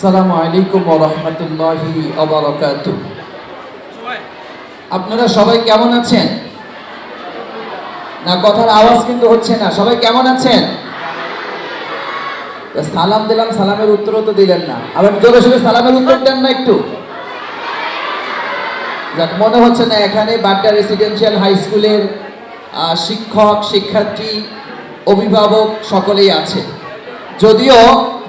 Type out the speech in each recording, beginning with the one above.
আসসালামু আলাইকুম রহমতুল্লাহি অবরকাত আপনারা সবাই কেমন আছেন? না, কথার আওয়াজ কিন্তু হচ্ছে না। সবাই কেমন আছেন? সালাম দিলাম, সালামের উত্তরও তো দিলেন না। আবার জোরে সোরে সালামের উত্তর দেন না একটু। যাক, মনে হচ্ছে না এখানে বাড্ডা রেসিডেন্সিয়াল হাই স্কুলের শিক্ষক, শিক্ষার্থী, অভিভাবক সকলেই আছে। যদিও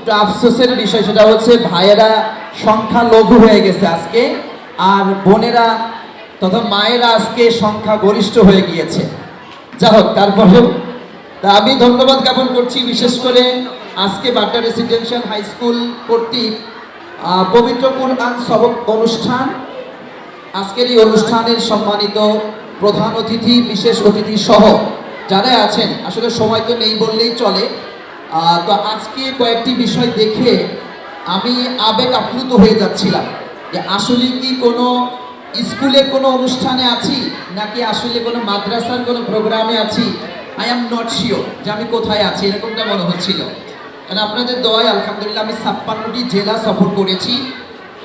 একটু আফসোসের বিষয়, সেটা হচ্ছে ভাইয়েরা সংখ্যা লঘু হয়ে গেছে আজকে, আর বোনেরা তথা মায়েরা আজকে সংখ্যা গরিষ্ঠ হয়ে গিয়েছে। যা হোক, তারপরেও তা আমি ধন্যবাদ জ্ঞাপন করছি, বিশেষ করে আজকে বাড্ডা রেসিডেন্সিয়াল হাই স্কুল কর্তৃক পবিত্র কুরআন সবক অনুষ্ঠান। আজকের এই অনুষ্ঠানের সম্মানিত প্রধান অতিথি, বিশেষ অতিথি সহ যারা আছেন, আসলে সময় তো নেই বললেই চলে তো আজকে কয়েকটি বিষয় দেখে আমি আবেগ আপ্লুত হয়ে যাচ্ছিলাম যে আসলে কি কোনো স্কুলের কোনো অনুষ্ঠানে আছি নাকি আসলে কোনো মাদ্রাসার কোনো প্রোগ্রামে আছি? আই এম নট শিওর যে আমি কোথায় আছি, এরকমটা মনে হচ্ছিল। কারণ আপনাদের দয় আলহামদুলিল্লাহ আমি ছাপ্পান্নটি জেলা সফর করেছি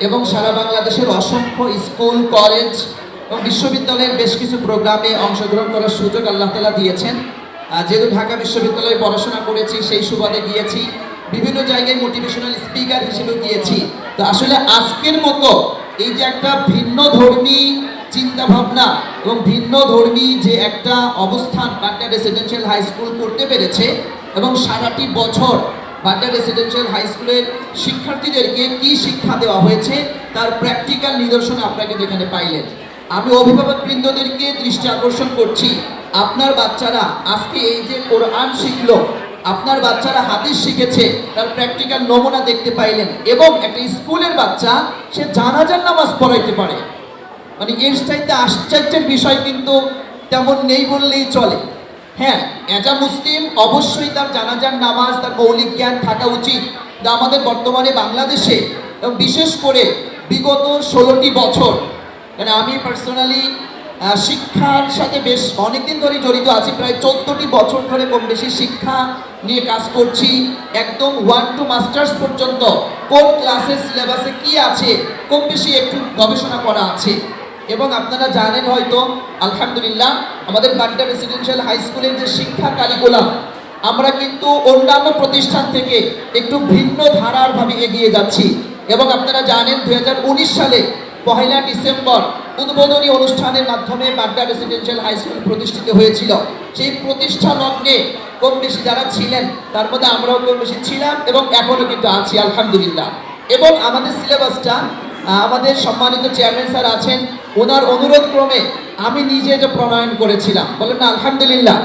এবং সারা বাংলাদেশের অসংখ্য স্কুল, কলেজ এবং বিশ্ববিদ্যালয়ের বেশ কিছু প্রোগ্রামে অংশগ্রহণ করার সুযোগ আল্লাহ তালা দিয়েছেন। যেহেতু ঢাকা বিশ্ববিদ্যালয়ে পড়াশোনা করেছি, সেই সুবাদে গিয়েছি। বিভিন্ন জায়গায় মোটিভেশনাল স্পিকার হিসেবে গিয়েছি। তো আসলে আজকের মতো এই যে একটা ভিন্ন ধর্মী চিন্তা ভাবনা এবং ভিন্ন ধর্মী যে একটা অবস্থান বাড্ডা রেসিডেন্সিয়াল হাই স্কুল করতে পেরেছে এবং সারাটি বছর বাড্ডা রেসিডেন্সিয়াল হাই স্কুলের শিক্ষার্থীদেরকে কি শিক্ষা দেওয়া হয়েছে, তার প্র্যাকটিক্যাল নিদর্শন আপনাকে যেখানে পাইলেন। আমি অভিভাবক বৃন্দদেরকে দৃষ্টি আকর্ষণ করছি। আপনার বাচ্চারা আজকে এই যে কোরআন শিখলো, আপনার বাচ্চারা হাদিস শিখেছে, তার প্র্যাকটিক্যাল নমুনা দেখতে পাইলেন এবং একটা স্কুলের বাচ্চা, সে জানাজার নামাজ পড়াইতে পারে। মানে এর চাইতে আশ্চর্যের বিষয় কিন্তু তেমন নেই বললেই চলে। হ্যাঁ এজা মুসলিম অবশ্যই তার জানাজার নামাজ, তার মৌলিক জ্ঞান থাকা উচিত। যা আমাদের বর্তমানে বাংলাদেশে বিশেষ করে বিগত ষোলোটি বছর মানে আমি পার্সোনালি শিক্ষার সাথে বেশ অনেকদিন ধরে জড়িত আছি। প্রায় চোদ্দটি বছর ধরে কম বেশি শিক্ষা নিয়ে কাজ করছি। একদম ওয়ান টু মাস্টার্স পর্যন্ত কোন ক্লাসের সিলেবাসে কি আছে, কম বেশি একটু গবেষণা করা আছে। এবং আপনারা জানেন হয়তো, আলহামদুলিল্লাহ, আমাদের বাড্ডা রেসিডেন্সিয়াল হাই স্কুলের যে শিক্ষা কারিকুলাম আমরা কিন্তু অন্যান্য প্রতিষ্ঠান থেকে একটু ভিন্ন ধারারভাবে এগিয়ে যাচ্ছি। এবং আপনারা জানেন দু হাজার উনিশ সালে পহেলা ডিসেম্বর উদ্বোধনী অনুষ্ঠানের মাধ্যমে বাড্ডা রেসিডেন্সিয়াল হাই স্কুল প্রতিষ্ঠিত হয়েছিল। সেই প্রতিষ্ঠা লগ্নে কম বেশি যারা ছিলেন, তার মধ্যে আমরাও কম বেশি ছিলাম এবং এখনও কিন্তু আছি, আলহামদুলিল্লাহ। এবং আমাদের সিলেবাসটা আমাদের সম্মানিত চেয়ারম্যান স্যার আছেন, ওনার অনুরোধ ক্রমে আমি নিজে এটা প্রণয়ন করেছিলাম। বলেন না, আলহামদুলিল্লাহ।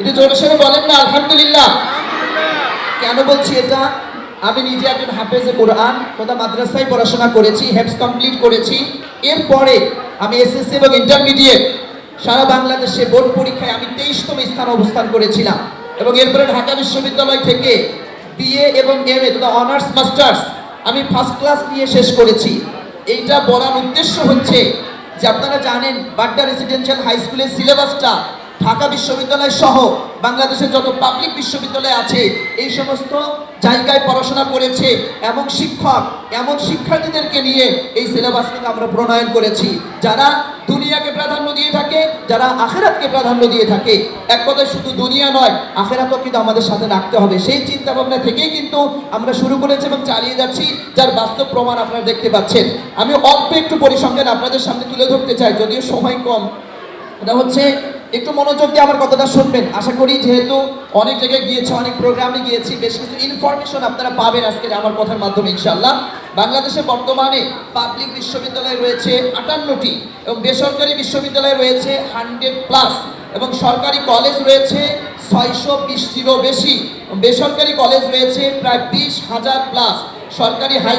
এটা জোরে সোরে বলেন না, আলহামদুলিল্লাহ। কেন বলছি এটা? আমি নিজে একজন হাফেজে কোরআন কোথা মাদ্রাসায় পড়াশোনা করেছি হেপস কমপ্লিট করেছি। এরপরে আমি এসএসসি এবং ইন্টারমিডিয়েট সারা বাংলাদেশে বোর্ড পরীক্ষায় আমি তেইশতম স্থান অবস্থান করেছিলাম এবং এরপরে ঢাকা বিশ্ববিদ্যালয় থেকে বিএ এবং এম এ তথা অনার্স মাস্টার্স আমি ফার্স্ট ক্লাস নিয়ে শেষ করেছি। এইটা বলার উদ্দেশ্য হচ্ছে যে আপনারা জানেন বাড্ডা রেসিডেন্সিয়াল হাই স্কুলের সিলেবাসটা ঢাকা বিশ্ববিদ্যালয় সহ বাংলাদেশের যত পাবলিক বিশ্ববিদ্যালয় আছে, এই সমস্ত জায়গায় পড়াশোনা করেছে এমন শিক্ষক, এমন শিক্ষার্থীদেরকে নিয়ে এই সিলেবাস কিন্তু আমরা প্রণয়ন করেছি, যারা দুনিয়াকে প্রাধান্য দিয়ে থাকে, যারা আখেরাতকে প্রাধান্য দিয়ে থাকে। এক কথায় শুধু দুনিয়া নয়, আখেরাতও কিন্তু আমাদের সাথে রাখতে হবে। সেই চিন্তা ভাবনা থেকেই কিন্তু আমরা শুরু করেছি এবং চালিয়ে যাচ্ছি, যার বাস্তব প্রমাণ আপনারা দেখতে পাচ্ছেন। আমি অল্প একটু পরিসংখ্যান আপনাদের সামনে তুলে ধরতে চাই, যদিও সময় কম। এটা হচ্ছে একটু মনোযোগ দিয়ে আমার কথাটা শুনবেন। আশা করি যেহেতু অনেক জায়গায় গিয়েছে, অনেক প্রোগ্রামে গিয়েছি, বেশ কিছু ইনফরমেশন আপনারা পাবেন আজকে আমার কথার মাধ্যমে ইনশাল্লাহ বাংলাদেশে বর্তমানে পাবলিক বিশ্ববিদ্যালয় রয়েছে আটান্নটি এবং বেসরকারি বিশ্ববিদ্যালয় রয়েছে হান্ড্রেড প্লাস এবং সরকারি কলেজ রয়েছে ছয়শো বিশটিরও বেশি। বেসরকারি কলেজ রয়েছে প্রায় বিশ হাজার প্লাস সরকারি হাই